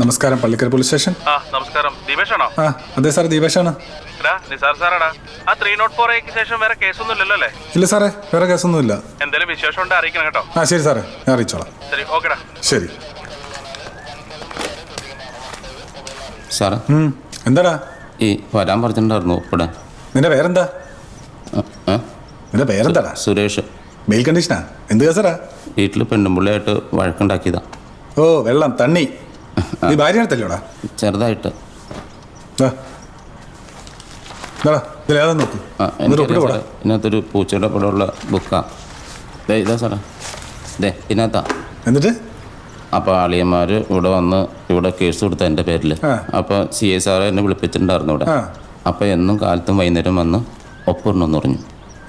നമസ്കാരം Pallikkara police station ആ നമസ്കാരം. ദീപേഷാണോ? ആ അതെ സാർ ദീപേഷാണ്. എടാ നിസാർ സാറാടാ. ആ ത്രീ നോട്ട് ഫോർ ശേഷം വേറെ കേസൊന്നും ഇല്ലല്ലോ അല്ലേ? ഇല്ല സാറേ വേറെ കേസൊന്നുമില്ല. എന്തെങ്കിലും വിശേഷം ഉണ്ടെങ്കിൽ അറിയിക്കണം കേട്ടോ. ആ ശരി സാറേ ഞാൻ അറിയിച്ചോളാം. ശരി ഓക്കെടാ. ശരി. സാറേ. ഉം, എന്താടാ? ഈ വരാൻ പറഞ്ഞിട്ടുണ്ടായിരുന്നു ഇവിടെ നിന്റെ പേരെന്താ? ആ നിന്റെ പേരെന്താടാ? സുരേഷ്. മെയിൽ കണ്ടീഷനാ എന്ത് കേസറാ വീട്ടിൽ പെണ്ണുമ്പിള്ളിയായിട്ട് വഴക്കുണ്ടാക്കിയതാ. ഓ വെള്ളം തണ്ണി. നീ ഭാര്യ അടുത്തല്ലോടാ ചെറുതായിട്ട്. നോക്ക്. ഇതിനകത്തൊരു പൂച്ചയുടെ പടമുള്ള ബുക്കാ. ദേ ഇതാ സാറേ. ദേ ഇതിനകത്താ. എന്നിട്ട്? അപ്പോൾ അളിയന്മാർ ഇവിടെ വന്ന് ഇവിടെ കേസ് കൊടുത്ത എന്റെ പേരിൽ അപ്പൊ അപ്പോൾ സി എ സാറെ എന്നെ വിളിപ്പിച്ചിട്ടുണ്ടായിരുന്നു ഇവിടെ. അപ്പൊ അപ്പോൾ എന്നും കാലത്തും വൈകുന്നേരം വന്ന് ഒപ്പിടണമെന്ന് പറഞ്ഞു.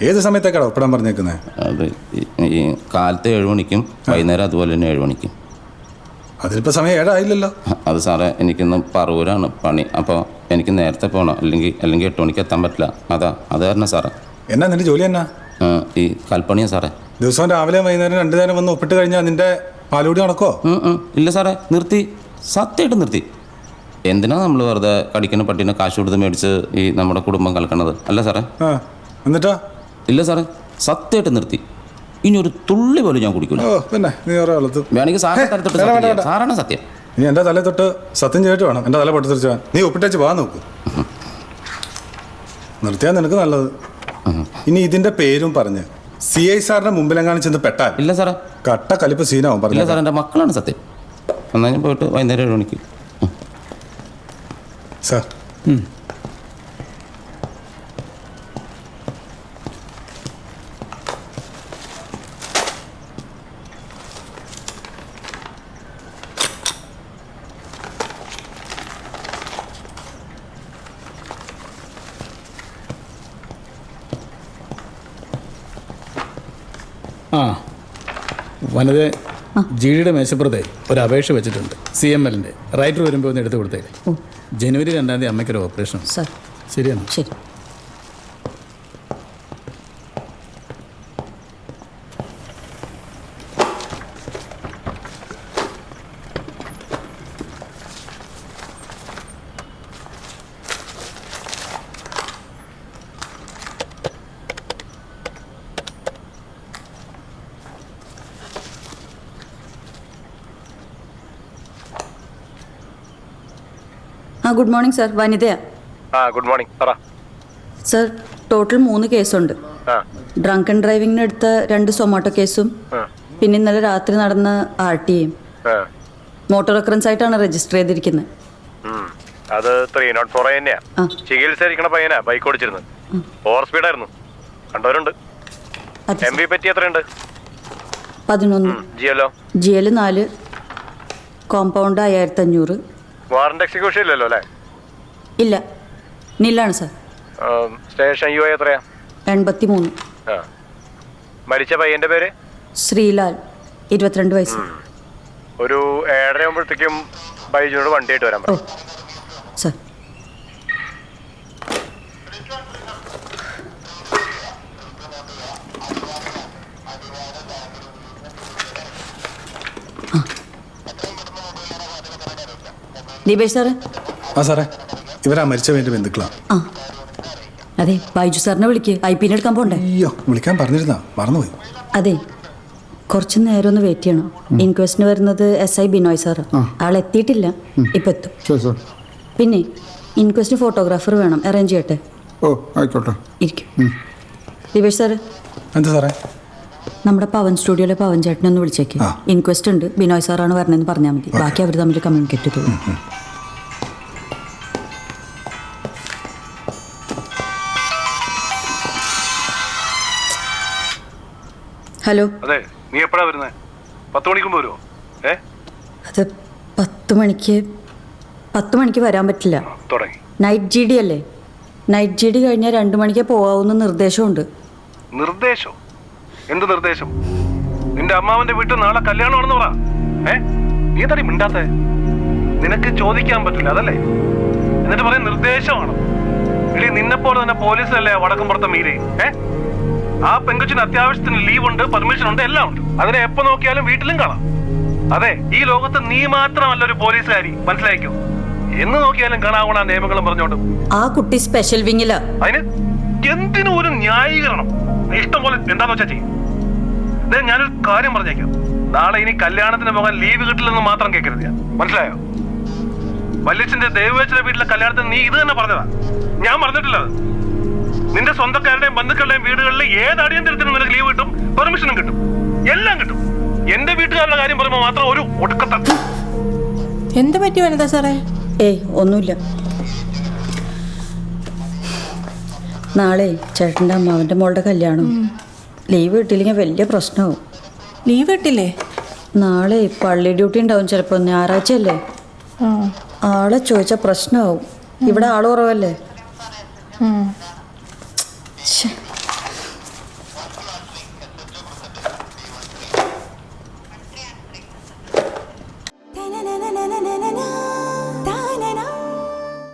ഏത് സമയത്തേക്കാണ് ഒപ്പിടാൻ പറഞ്ഞേക്കുന്നത് അത് ഈ- ഈ കാലത്ത് ഏഴ് മണിക്കും വൈകുന്നേരം അതുപോലെ തന്നെ ഏഴ് മണിക്കും. അതിലിപ്പോ സമയം ഏഴായില്ലല്ലോ. അത് സാറേ എനിക്കിന്ന് പറവൂരാണ് പണി. അപ്പോൾ എനിക്ക് നേരത്തെ പോകണം അല്ലെങ്കിൽ അല്ലെങ്കിൽ എട്ട് മണിക്ക് എത്താൻ പറ്റില്ല. അതാ അത് കാരണം സാറേ. എന്നാ നിന്റെ ജോലി എന്നാ? ഈ കൽപ്പണിയാ സാറേ. ദിവസവും രാവിലെ വൈകുന്നേരം രണ്ടു നേരം വന്ന് ഒപ്പിട്ട് കഴിഞ്ഞാൽ നിന്റെ പാലുകൂടി നടക്കോ. ഇല്ല സാറേ നിർത്തി. സത്യമായിട്ട് നിർത്തി. എന്തിനാ നമ്മൾ വെറുതെ കടിക്കുന്ന പട്ടീനെ കാശ് കൊടുത്ത് മേടിച്ച് ഈ നമ്മുടെ കുടുംബം കലക്കണത്? അല്ല സാറേ. എന്നിട്ടോ? ഇല്ല സാറേ സത്യമായിട്ട് നിർത്തി. ഇനി ഒരു തുള്ളി പോലും ഞാൻ കുടിക്കില്ല ഓ പിന്നെ നീ വെള്ളത്ത് വേണമെങ്കിൽ സാറിനെ സത്യം ചെയ്യാം. സാറാണ് സത്യം. നീ എന്റെ തല തൊട്ട് സത്യം ചെയ്തിട്ട് വേണം. എന്റെ തല പൊട്ടിത്തെറിച്ച് പോകാൻ. നീ ഒപ്പിട്ടേച്ച് പോകാൻ നോക്ക്. നിർത്തിയാൽ നിനക്ക് നല്ലത്. ഇനി ഇതിന്റെ പേരും പറഞ്ഞ് സി ഐ സാറിന്റെ മുമ്പിലെങ്ങാനും ചെന്ന് പെട്ടാൽ ഇല്ല സാറേ. കട്ട കലിപ്പ് സീനാവും ഇല്ല പറഞ്ഞു സാറേ എന്റെ മക്കളാണ് സത്യം. എന്നാൽ ഞാൻ പോയിട്ട് വൈകുന്നേരം ഏഴ് മണിക്ക്. സാർ. ആ. വനത ജിഡിയുടെ മേശപ്പുറത്തെ ഒരു അപേക്ഷ വെച്ചിട്ടുണ്ട്. സി എം എല്ലിന്റെ റൈറ്റർ വരുമ്പോൾ ഒന്ന് എടുത്തു കൊടുത്തേ ജനുവരി രണ്ടാം തീയതി അമ്മയ്ക്കൊരു ഓപ്പറേഷൻ സാർ. ശരിയാണ് ശരി. ആ ഗുഡ് മോർണിംഗ് സാർ വനിതയാ? ആ ഗുഡ് മോർണിംഗ് പറ. സർ ടോട്ടൽ മൂന്ന് കേസുണ്ട്. ഡ്രങ്ക് ആൻഡ് ഡ്രൈവിംഗിന് എടുത്ത രണ്ട് സൊമാറ്റോ കേസും പിന്നെ ഇന്നലെ രാത്രി നടന്ന ആർ ടിയും എം മോട്ടോർ റെക്കറൻസ് ആയിട്ടാണ് രജിസ്റ്റർ ചെയ്തിരിക്കുന്നത്. അത് ത്രീ നോട്ട് ഫോർ തന്നെയാ. ചികിത്സയിരിക്കണ പയ്യനാ ബൈക്ക് ഓടിച്ചിരുന്നത് ഓവർ സ്പീഡായിരുന്നു കണ്ടവരുണ്ട്. എം വി പറ്റി എത്രയുണ്ട്? പതിനൊന്ന്. ജിയലോ ജി എൽ നാല്. കോമ്പൗണ്ട് അയ്യായിരത്തി അഞ്ഞൂറ് വാറന്റ് എക്സിക്യൂഷൻ ഇല്ലല്ലോ അല്ലേ? ഇല്ല. നില്ലാണ് സർ. സ്റ്റേഷൻ യു എത്രയാ? എൺപത്തി മൂന്ന് ആ. മരിച്ച പയ്യന്റെ പേര്? ശ്രീലാൽ ഇരുപത്തിരണ്ട് വയസ്സ്. ഒരു ഏഴര ആകുമ്പോഴത്തേക്കും ബൈജുനോട് വണ്ടിയായിട്ട് വരാൻ ഓ സർ സാർ. ആ. ദീപേഷ് സാറ്? ആ സാറേ ഇവരാ മരിച്ച വേണ്ടി ബന്ധുക്കളാ. ആ. അതെ ബൈജു സാറിനെ വിളിക്ക്. ഐ പിന്നെ എടുക്കാൻ പോണ്ടേ? അയ്യോ വിളിക്കാൻ പറഞ്ഞിരുന്നാ? മറന്നുപോയി. അതെ കുറച്ച് നേരം ഒന്ന് വെയിറ്റ് ചെയ്യണം. ഇൻക്വസ്റ്റിന് വരുന്നത് എസ് ഐ ബിനോയ് സാറ്. ആൾ എത്തിയിട്ടില്ല. ഇപ്പൊ എത്തും. പിന്നെ ഇൻക്വസ്റ്റിന് ഫോട്ടോഗ്രാഫർ വേണം. അറേഞ്ച് ചെയ്യട്ടെ? ഓ ആയിക്കോട്ടെ. ഇരിക്കും. ദിവേഷ് സാറ്? എന്താ സാറേ? നമ്മുടെ പവൻ സ്റ്റുഡിയോയിലെ പവൻ ചേട്ടനെ ഒന്ന് വിളിച്ചേക്ക്. ഇൻക്വസ്റ്റ് ഉണ്ട്. ബിനോയ് സാറാണ് വരണമെന്ന് പറഞ്ഞാൽ മതി. ബാക്കി അവർ തമ്മിൽ കമ്മ്യൂണിക്കേറ്റ് ചെയ്തു ഹലോ. അതെ നീ എപ്പോഴാ വരുന്നത് പത്ത് മണിക്കും വരുമോ ഏ? അത് പത്ത് മണിക്ക് പത്ത് മണിക്ക് വരാൻ പറ്റില്ല. തുടങ്ങി. നൈറ്റ് ജി ഡി അല്ലേ? നൈറ്റ് ജി ഡി കഴിഞ്ഞാൽ രണ്ട് മണിക്ക് പോകാവുന്ന നിർദ്ദേശമുണ്ട് നിർദ്ദേശം? എന്ത് നിർദ്ദേശം? നിന്റെ അമ്മാവന്റെ വീട്ടിൽ നാളെ കല്യാണമാണെന്ന് പറ. ഏ? നീ തടി മിണ്ടാത്ത? നിനക്ക് ചോദിക്കാൻ പറ്റില്ല അതല്ലേ? എന്നിട്ട് പറയാൻ നിർദ്ദേശമാണ്. ഇടി നിന്നെപ്പോലെ തന്നെ പോലീസല്ലേ വടക്കും പുറത്തെ മീരെ ഏ? ആ പെങ്കുച്ചിന് അത്യാവശ്യത്തിന് ലീവ് ഉണ്ട് പെർമിഷൻ ഉണ്ട് എല്ലാം ഉണ്ട്. അതിനെ എപ്പോ നോക്കിയാലും വീട്ടിലും കാണാം. അതെ ഈ ലോകത്ത് നീ മാത്രമല്ല ഒരു പോലീസുകാരി. മനസ്സിലായിക്കോ? എന്ന് നോക്കിയാലും കാണാവണ നിയമങ്ങളും പറഞ്ഞോണ്ട്. ആ കുട്ടി സ്പെഷ്യൽ വിങ്ങിൽ അതിന് എന്തിനും ഒരു ന്യായീകരണം? ഇഷ്ടം പോലെ എന്താന്ന് വെച്ചാ ചെയ്യും. ഞാനൊരു കാര്യം പറഞ്ഞേക്കാം. നാളെ ഇനി കല്യാണത്തിന് പോകാൻ ലീവ് കിട്ടില്ലെന്ന് മാത്രം കേൾക്കരുത് ഞാൻ. മനസ്സിലായോ? വല്യച്ഛന്റെ ദേവവേച്ചന്റെ വീട്ടിലെ കല്യാണത്തിന് നീ ഇത് തന്നെ പറഞ്ഞതാ. ഞാൻ പറഞ്ഞിട്ടില്ല അത്. നിന്റെ സ്വന്തക്കാരുടെയും ബന്ധുക്കളുടെയും വീടുകളിൽ ഏത് അടിയന്തരത്തിനും നിനക്ക് ലീവ് കിട്ടും പെർമിഷനും കിട്ടും. എല്ലാം കിട്ടും. എന്റെ വീട്ടുകാരുടെ കാര്യം പറയുമ്പോൾ മാത്രം ഒരു ഒടുക്കത്ത എന്ത് പറ്റി വനിതാ സാറേ? ഏയ് ഒന്നുമില്ല. നാളെ ചേട്ടന്റെ അമ്മാവന്റെ മോളുടെ കല്യാണം. ലീവ് കിട്ടിയില്ലെങ്കിൽ വലിയ പ്രശ്നമാവും. ലീവ് കിട്ടില്ലേ നാളെ പള്ളി ഡ്യൂട്ടി ഉണ്ടാവും ചിലപ്പോൾ ഞായറാഴ്ച അല്ലേ ആ. ആളെ ചോദിച്ചാൽ പ്രശ്നമാവും. ഇവിടെ ആൾ കുറവല്ലേ.